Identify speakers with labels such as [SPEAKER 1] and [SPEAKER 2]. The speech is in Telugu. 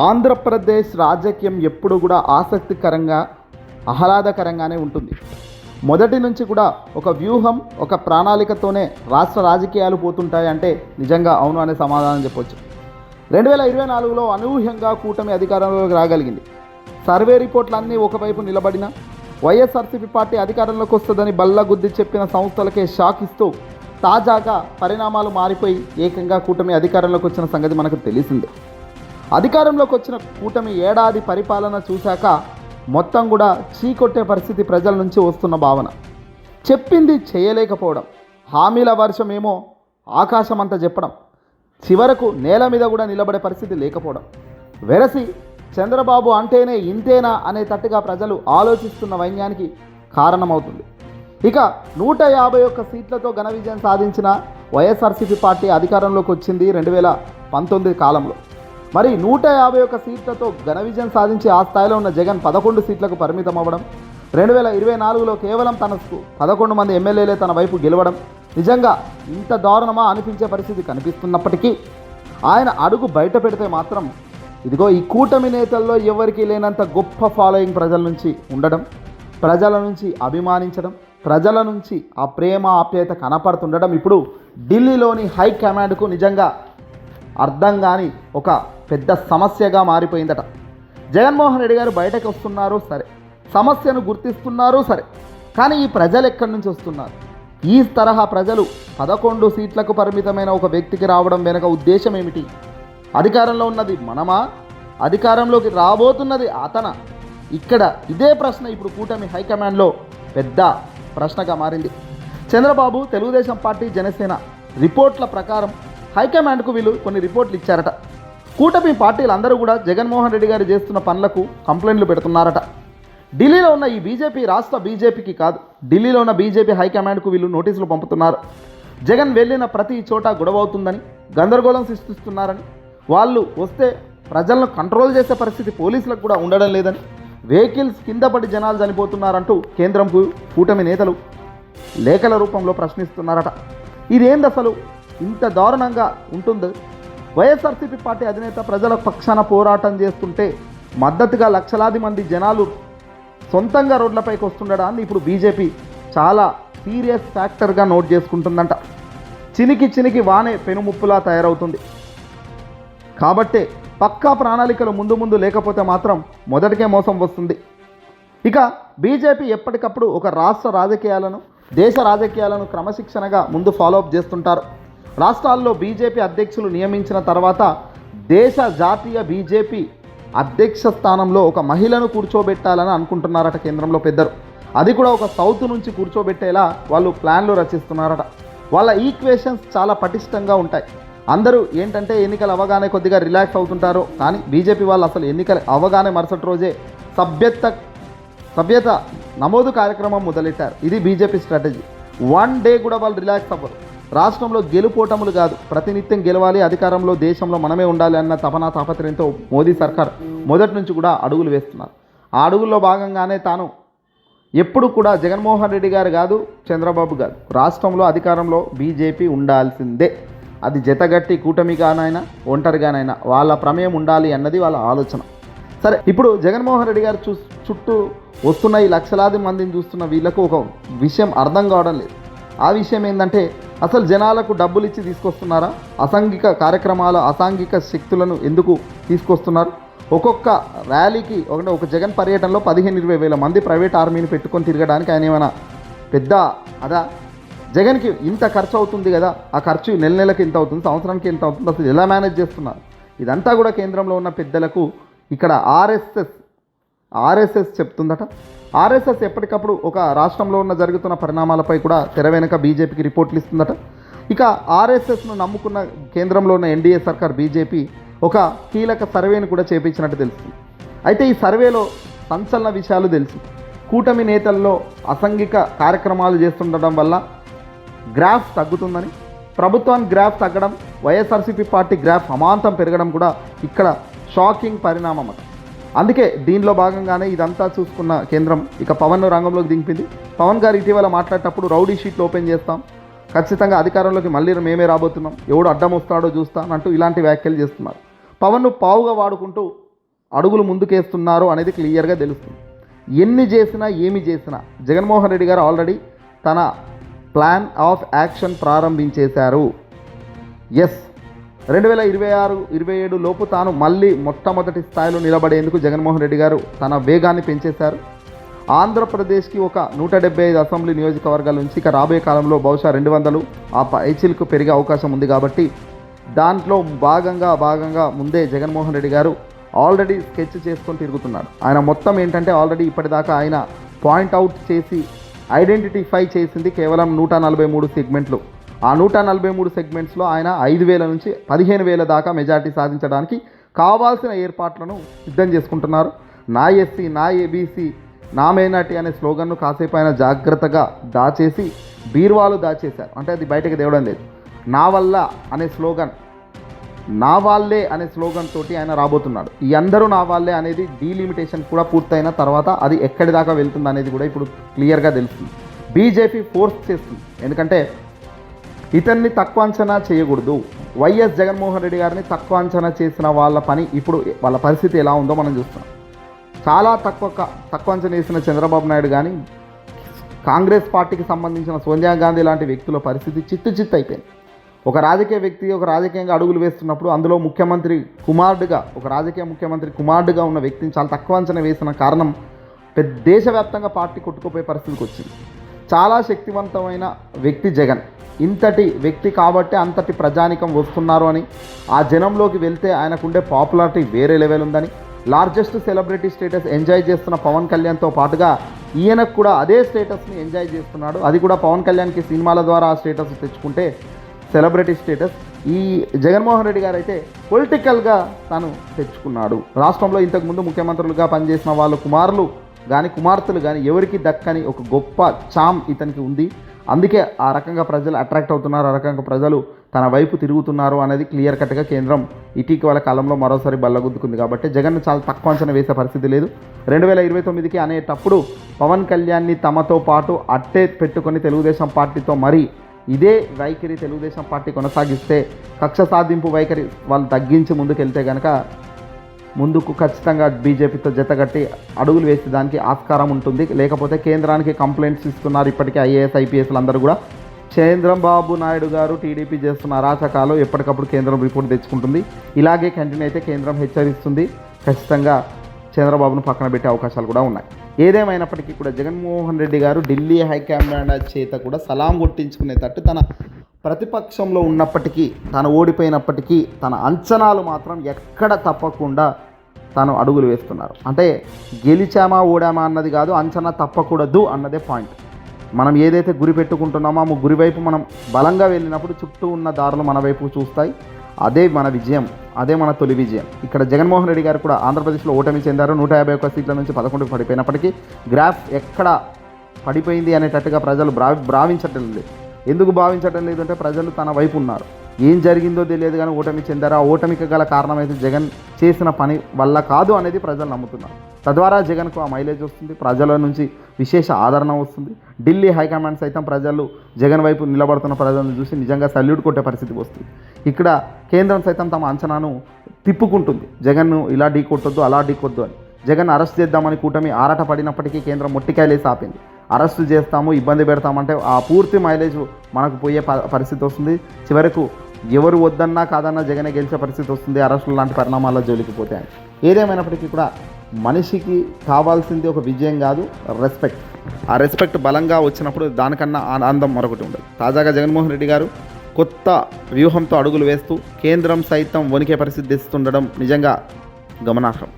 [SPEAKER 1] ఆంధ్రప్రదేశ్ రాజకీయం ఎప్పుడు కూడా ఆసక్తికరంగా ఆహ్లాదకరంగానే ఉంటుంది. మొదటి నుంచి కూడా ఒక వ్యూహం ఒక ప్రణాళికతోనే రాష్ట్ర రాజకీయాలు పోతుంటాయి అంటే నిజంగా అవును అనే సమాధానం చెప్పొచ్చు. రెండు వేల ఇరవై నాలుగులో అనూహ్యంగా కూటమి అధికారంలోకి రాగలిగింది. సర్వే రిపోర్ట్లన్నీ ఒకవైపు నిలబడిన వైఎస్ఆర్సీపీ పార్టీ అధికారంలోకి వస్తుందని బల్లగుద్ది చెప్పిన సంస్థలకే షాక్ ఇస్తూ తాజాగా పరిణామాలు మారిపోయి ఏకంగా కూటమి అధికారంలోకి వచ్చిన సంగతి మనకు తెలిసిందే. అధికారంలోకి వచ్చిన కూటమి ఏడాది పరిపాలన చూశాక మొత్తం కూడా చీకొట్టే పరిస్థితి ప్రజల నుంచి వస్తున్న భావన. చెప్పింది చేయలేకపోవడం హామీల వర్షమేమో ఆకాశమంతా చెప్పడం చివరకు నేల మీద కూడా నిలబడే పరిస్థితి లేకపోవడం. వెరసి చంద్రబాబు అంటేనే ఇంతేనా అనే తట్టుగా ప్రజలు ఆలోచిస్తున్న వైన్యానికి కారణమవుతుంది. ఇక నూట యాభై ఒక్క సీట్లతో ఘన విజయం సాధించిన వైఎస్ఆర్సీపీ పార్టీ అధికారంలోకి వచ్చింది రెండు వేల పంతొమ్మిది కాలంలో. మరి నూట యాభై ఒక్క సీట్లతో ఘన విజయం సాధించి ఆ స్థాయిలో ఉన్న జగన్ పదకొండు సీట్లకు పరిమితం అవ్వడం రెండు వేల ఇరవై నాలుగులో కేవలం తనకు పదకొండు మంది ఎమ్మెల్యేలే తన వైపు గెలవడం నిజంగా ఇంత దారుణమా అనిపించే పరిస్థితి కనిపిస్తున్నప్పటికీ ఆయన అడుగు బయట పెడితే మాత్రం ఇదిగో ఈ కూటమి నేతల్లో ఎవరికీ లేనంత గొప్ప ఫాలోయింగ్ ప్రజల నుంచి ఉండడం ప్రజల నుంచి అభిమానించడం ప్రజల నుంచి ఆ ప్రేమ ఆప్యాయత కనపడుతుండడం ఇప్పుడు ఢిల్లీలోని హైకమాండ్కు నిజంగా అర్థం కాని ఒక పెద్ద సమస్యగా మారిపోయిందట. జగన్మోహన్ రెడ్డి గారు బయటకు వస్తున్నారు సరే. సమస్యను గుర్తిస్తున్నారు సరే. కానీ ఈ ప్రజలు ఎక్కడి నుంచి వస్తున్నారు? ఈ తరహా ప్రజలు పదకొండు సీట్లకు పరిమితమైన ఒక వ్యక్తికి రావడం వెనుక ఉద్దేశం ఏమిటి? అధికారంలో ఉన్నది మనమా? అధికారంలోకి రాబోతున్నది అతన? ఇక్కడ ఇదే ప్రశ్న ఇప్పుడు కూటమి హైకమాండ్లో పెద్ద ప్రశ్నగా మారింది. చంద్రబాబు తెలుగుదేశం పార్టీ జనసేన రిపోర్ట్ల ప్రకారం హైకమాండ్కు వీళ్ళు కొన్ని రిపోర్ట్లు ఇచ్చారట. కూటమి పార్టీలు అందరూ కూడా జగన్మోహన్ రెడ్డి గారు చేస్తున్న పనులకు కంప్లైంట్లు పెడుతున్నారట. ఢిల్లీలో ఉన్న ఈ బీజేపీ రాష్ట్ర బీజేపీకి కాదు ఢిల్లీలో ఉన్న బీజేపీ హైకమాండ్కు వీళ్ళు నోటీసులు పంపుతున్నారు. జగన్ వెళ్ళిన ప్రతి చోట గొడవ అవుతుందని గందరగోళం సృష్టిస్తున్నారని వాళ్ళు వస్తే ప్రజలను కంట్రోల్ చేసే పరిస్థితి పోలీసులకు కూడా ఉండడం లేదని వెహికల్స్ కింద పడి జనాలు చనిపోతున్నారంటూ కేంద్రంకు కూటమి నేతలు లేఖల రూపంలో ప్రశ్నిస్తున్నారట. ఇదేంది అసలు ఇంత దారుణంగా ఉంటుంది వైఎస్ఆర్సీపీ పార్టీ అధినేత ప్రజల పక్షాన పోరాటం చేస్తుంటే మద్దతుగా లక్షలాది మంది జనాలు సొంతంగా రోడ్లపైకి వస్తుండడాన్ని ఇప్పుడు బీజేపీ చాలా సీరియస్ ఫ్యాక్టర్గా నోట్ చేసుకుంటుందంట. చినికి చినికి వానే పెనుముప్పులా తయారవుతుంది. కాబట్టే పక్కా ప్రణాళికలు ముందు ముందు లేకపోతే మాత్రం మొదటికే మోసం వస్తుంది. ఇక బీజేపీ ఎప్పటికప్పుడు ఒక రాష్ట్ర రాజకీయాలను దేశ రాజకీయాలను క్రమశిక్షణగా ముందు ఫాలోఅప్ చేస్తుంటారు. రాష్ట్రాల్లో బీజేపీ అధ్యక్షులు నియమించిన తర్వాత దేశ జాతీయ బీజేపీ అధ్యక్ష స్థానంలో ఒక మహిళను కూర్చోబెట్టాలని అనుకుంటున్నారట కేంద్రంలో పెద్దలు. అది కూడా ఒక సౌత్ నుంచి కూర్చోబెట్టేలా వాళ్ళు ప్లాన్లు రచిస్తున్నారట. వాళ్ళ ఈక్వేషన్స్ చాలా పటిష్టంగా ఉంటాయి. అందరూ ఏంటంటే ఎన్నికలు అవగానే కొద్దిగా రిలాక్స్ అవుతుంటారు. కానీ బీజేపీ వాళ్ళు అసలు ఎన్నికలు అవగానే మరుసటి రోజే సభ్యత సభ్యత నమోదు కార్యక్రమం మొదలెట్టారు. ఇది బీజేపీ స్ట్రాటజీ. వన్ డే కూడా వాళ్ళు రిలాక్స్ అవ్వరు. రాష్ట్రంలో గెలుపోటములు కాదు. ప్రతినిత్యం గెలవాలి అధికారంలో దేశంలో మనమే ఉండాలి అన్న తపన తాపత్రయంతో మోదీ సర్కార్ మొదటి నుంచి కూడా అడుగులు వేస్తున్నారు. ఆ అడుగుల్లో భాగంగానే తాను ఎప్పుడు కూడా జగన్మోహన్ రెడ్డి గారు కాదు చంద్రబాబు గారు. రాష్ట్రంలో అధికారంలో బీజేపీ ఉండాల్సిందే. అది జతగట్టి కూటమిగానైనా ఒంటరిగానైనా వాళ్ళ ప్రమేయం ఉండాలి అన్నది వాళ్ళ ఆలోచన. సరే ఇప్పుడు జగన్మోహన్ రెడ్డి గారు చూ చుట్టూ వస్తున్న ఈ లక్షలాది మందిని చూస్తున్న వీళ్ళకు ఒక విషయం అర్థం కావడం లేదు. ఆ విషయం ఏంటంటే అసలు జనాలకు డబ్బులు ఇచ్చి తీసుకొస్తున్నారా? అసాంఘిక కార్యక్రమాల అసాంఘిక శక్తులను ఎందుకు తీసుకొస్తున్నారు? ఒక్కొక్క ర్యాలీకి ఒక ఒక జగన్ పర్యటనలో పదిహేను ఇరవై వేల మంది ప్రైవేట్ ఆర్మీని పెట్టుకొని తిరగడానికి ఆయన ఏమైనా పెద్ద అదా? జగన్కి ఇంత ఖర్చు అవుతుంది కదా ఆ ఖర్చు నెల నెలకి ఎంత అవుతుంది సంవత్సరానికి ఎంత అవుతుంది అసలు ఎలా మేనేజ్ చేస్తున్నారు? ఇదంతా కూడా కేంద్రంలో ఉన్న పెద్దలకు ఇక్కడ ఆర్ఎస్ఎస్ ఆర్ఎస్ఎస్ చెప్తుందట. ఆర్ఎస్ఎస్ ఎప్పటికప్పుడు ఒక రాష్ట్రంలో ఉన్న జరుగుతున్న పరిణామాలపై కూడా తెర వెనుక బీజేపీకి రిపోర్ట్లు ఇస్తుందట. ఇక ఆర్ఎస్ఎస్ను నమ్ముకున్న కేంద్రంలో ఉన్న ఎన్డీఏ సర్కార్ బీజేపీ ఒక కీలక సర్వేను కూడా చేపించినట్టు తెలుస్తుంది. అయితే ఈ సర్వేలో సంచలన విషయాలు తెలుసు. కూటమి నేతల్లో అసంఘిక కార్యక్రమాలు చేస్తుండడం వల్ల గ్రాఫ్ తగ్గుతుందని ప్రభుత్వానికి గ్రాఫ్ తగ్గడం వైఎస్ఆర్సీపీ పార్టీ గ్రాఫ్ అమాంతం పెరగడం కూడా ఇక్కడ షాకింగ్ పరిణామం అందుకే దీనిలో భాగంగానే ఇదంతా చూసుకున్న కేంద్రం ఇక పవన్ను రంగంలోకి దింపింది. పవన్ గారు ఇటీవల మాట్లాడేటప్పుడు రౌడీ షీట్లు ఓపెన్ చేస్తాం. ఖచ్చితంగా అధికారంలోకి మళ్ళీ మేమే రాబోతున్నాం. ఎవడు అడ్డం వస్తాడో చూస్తానంటూ ఇలాంటి వ్యాఖ్యలు చేస్తున్నారు. పవన్ను పావుగా వాడుకుంటూ అడుగులు ముందుకేస్తున్నారు అనేది క్లియర్గా తెలుస్తుంది. ఎన్ని చేసినా ఏమి చేసినా జగన్మోహన్ రెడ్డి గారు ఆల్రెడీ తన ప్లాన్ ఆఫ్ యాక్షన్ ప్రారంభించేశారు. ఎస్. రెండు వేల ఇరవై ఆరు ఇరవై ఏడు లోపు తాను మళ్ళీ మొట్టమొదటి స్థాయిలో నిలబడేందుకు జగన్మోహన్ రెడ్డి గారు తన వేగాన్ని పెంచేశారు. ఆంధ్రప్రదేశ్కి ఒక నూట డెబ్బై ఐదు అసెంబ్లీ నియోజకవర్గాల నుంచి ఇక రాబోయే కాలంలో బహుశా రెండు వందలు. ఆ పైచిలకు పెరిగే అవకాశం ఉంది కాబట్టి దాంట్లో భాగంగా భాగంగా ముందే జగన్మోహన్ రెడ్డి గారు ఆల్రెడీ స్కెచ్ చేసుకొని తిరుగుతున్నాడు ఆయన మొత్తం ఏంటంటే ఆల్రెడీ ఇప్పటిదాకా ఆయన పాయింట్ అవుట్ చేసి ఐడెంటిఫై చేసింది కేవలం నూట నలభై మూడు సెగ్మెంట్లు. ఆ నూట నలభై మూడు సెగ్మెంట్స్లో ఆయన ఐదు వేల నుంచి పదిహేను వేల దాకా మెజార్టీ సాధించడానికి కావాల్సిన ఏర్పాట్లను సిద్ధం చేసుకుంటున్నారు. నా ఎస్సీ నా ఏబీసీ నా మైనార్టీ అనే స్లోగన్ను కాసేపు ఆయన జాగ్రత్తగా దాచేసి బీర్వాలు దాచేశారు. అంటే అది బయటకు తేవడం లేదు. నా వల్ల అనే స్లోగన్ నా వాళ్ళే అనే స్లోగన్ తోటి ఆయన రాబోతున్నాడు. ఈ అందరూ నా వాళ్ళే అనేది డీలిమిటేషన్ కూడా పూర్తయిన తర్వాత అది ఎక్కడి దాకా వెళ్తుంది అనేది కూడా ఇప్పుడు క్లియర్గా తెలుస్తుంది. బీజేపీ ఫోర్స్ చేస్తుంది. ఎందుకంటే ఇతన్ని తక్కువ అంచనా చేయకూడదు. వైఎస్ జగన్మోహన్ రెడ్డి గారిని తక్కువ అంచనా చేసిన వాళ్ళ పని ఇప్పుడు వాళ్ళ పరిస్థితి ఎలా ఉందో మనం చూస్తున్నాం. చాలా తక్కువ క- తక్కువ అంచనా వేసిన చంద్రబాబు నాయుడు కానీ కాంగ్రెస్ పార్టీకి సంబంధించిన సోనియా గాంధీ లాంటి వ్యక్తుల పరిస్థితి చిత్తు చిత్తు అయిపోయింది. ఒక రాజకీయ వ్యక్తి ఒక రాజకీయంగా అడుగులు వేస్తున్నప్పుడు అందులో ముఖ్యమంత్రి కుమారుడుగా ఒక రాజకీయ ముఖ్యమంత్రి కుమారుడుగా ఉన్న వ్యక్తిని చాలా తక్కువ అంచనా వేసిన కారణం పెద్ద దేశవ్యాప్తంగా పార్టీ కొట్టుకుపోయే పరిస్థితికి వచ్చింది. చాలా శక్తివంతమైన వ్యక్తి జగన్. ఇంతటి వ్యక్తి కాబట్టే అంతటి ప్రజానికం వస్తున్నారు అని ఆ జనంలోకి వెళ్తే ఆయనకుండే పాపులారిటీ వేరే లెవెల్ ఉందని లార్జెస్ట్ సెలబ్రిటీ స్టేటస్ ఎంజాయ్ చేస్తున్న పవన్ కళ్యాణ్తో పాటుగా ఈయనకు కూడా అదే స్టేటస్ని ఎంజాయ్ చేస్తున్నాడు. అది కూడా పవన్ కళ్యాణ్కి సినిమాల ద్వారా ఆ స్టేటస్ తెచ్చుకుంటే సెలబ్రిటీ స్టేటస్. ఈ జగన్మోహన్ రెడ్డి గారు అయితే పొలిటికల్గా తను తెచ్చుకున్నాడు. రాష్ట్రంలో ఇంతకుముందు ముఖ్యమంత్రులుగా పనిచేసిన వాళ్ళ కుమారులు కానీ కుమార్తెలు కానీ ఎవరికి దక్కని ఒక గొప్ప చామ్ ఇతనికి ఉంది. అందుకే ఆ రకంగా ప్రజలు అట్రాక్ట్ అవుతున్నారు ఆ రకంగా ప్రజలు తన వైపు తిరుగుతున్నారు అనేది క్లియర్ కట్గా కేంద్రం ఇటీవల కాలంలో మరోసారి బల్లగుద్దుకుంది. కాబట్టి జగన్ చాలా తక్కువ అంచనా వేసే పరిస్థితి లేదు. రెండు వేల ఇరవై తొమ్మిదికి అనేటప్పుడు పవన్ కళ్యాణ్ని తమతో పాటు అట్టే పెట్టుకొని తెలుగుదేశం పార్టీతో మరీ ఇదే వైఖరి తెలుగుదేశం పార్టీ కొనసాగిస్తే కక్ష సాధింపు వైఖరి వాళ్ళు తగ్గించి ముందుకెళ్తే కనుక ముందుకు ఖచ్చితంగా బీజేపీతో జతగట్టి అడుగులు వేసే దానికి ఆస్కారం ఉంటుంది. లేకపోతే కేంద్రానికి కంప్లైంట్స్ ఇస్తున్నారు ఇప్పటికే ఐఏఎస్ ఐపీఎస్లు అందరూ కూడా. చంద్రబాబు నాయుడు గారు టీడీపీ చేస్తున్న అరాచకాలు ఎప్పటికప్పుడు కేంద్రం రిపోర్ట్ తెచ్చుకుంటుంది. ఇలాగే కంటిన్యూ అయితే కేంద్రం హెచ్చరిస్తుంది. ఖచ్చితంగా చంద్రబాబును పక్కన పెట్టే అవకాశాలు కూడా ఉన్నాయి. ఏదేమైనప్పటికీ కూడా జగన్మోహన్ రెడ్డి గారు ఢిల్లీ హైకమాండ్ చేత కూడా సలాం కొట్టించుకునేటట్టు తన ప్రతిపక్షంలో ఉన్నప్పటికీ తను ఓడిపోయినప్పటికీ తన అంచనాలు మాత్రం ఎక్కడ తప్పకుండా తాను అడుగులు వేస్తున్నారు. అంటే గెలిచామా ఓడామా అన్నది కాదు అంచనా తప్పకూడదు అన్నదే పాయింట్. మనం ఏదైతే గురి పెట్టుకుంటున్నామో ఆ గురి వైపు మనం బలంగా వెళ్ళినప్పుడు చుట్టూ ఉన్న దారులు మన వైపు చూస్తాయి. అదే మన విజయం అదే మన తొలి విజయం. ఇక్కడ జగన్మోహన్ రెడ్డి గారు కూడా ఆంధ్రప్రదేశ్లో ఓటమి చెందారు. నూట యాభై ఒక్క సీట్ల నుంచి పదకొండుకు పడిపోయినప్పటికీ గ్రాఫ్ ఎక్కడ పడిపోయింది అనేటట్టుగా ప్రజలు భ్రా భ్రావించట్లేదు లేదు ఎందుకు భావించటం లేదంటే ప్రజలు తన వైపు ఉన్నారు. ఏం జరిగిందో తెలియదు కానీ ఓటమి చెందారు? ఆ ఓటమికి గల కారణం అయితే జగన్ చేసిన పని వల్ల కాదు అనేది ప్రజలు నమ్ముతున్నారు. తద్వారా జగన్కు ఆ మైలేజ్ వస్తుంది ప్రజల నుంచి విశేష ఆదరణ వస్తుంది. ఢిల్లీ హైకమాండ్ సైతం ప్రజలు జగన్ వైపు నిలబడుతున్న ప్రజలను చూసి నిజంగా సల్యూట్ కొట్టే పరిస్థితి వస్తుంది. ఇక్కడ కేంద్రం సైతం తమ అంచనాను తిప్పుకుంటుంది. జగన్ను ఇలా ఢీ కొట్టొద్దు అలా ఢీ కొద్దు అని. జగన్ అరెస్ట్ చేద్దామని కూటమి ఆరాట పడినప్పటికీ కేంద్రం మొట్టికాయలేసి ఆపింది అరెస్టు చేస్తాము ఇబ్బంది పెడతామంటే ఆ పూర్తి మైలేజ్ మనకు పోయే ప- పరిస్థితి వస్తుంది. చివరకు ఎవరు వద్దన్నా కాదన్నా జగనే గెలిచే పరిస్థితి వస్తుంది. అరెస్టులు లాంటి పరిణామాల్లో జోలికి పోతాయి ఏదేమైనప్పటికీ కూడా మనిషికి కావాల్సింది ఒక విజయం కాదు రెస్పెక్ట్ ఆ రెస్పెక్ట్ బలంగా వచ్చినప్పుడు దానికన్నా ఆనందం మరొకటి ఉండదు. తాజాగా జగన్మోహన్ రెడ్డి గారు కొత్త వ్యూహంతో అడుగులు వేస్తూ కేంద్రం సైతం వణికే పరిస్థితి తెస్తుండడం నిజంగా గమనార్హం.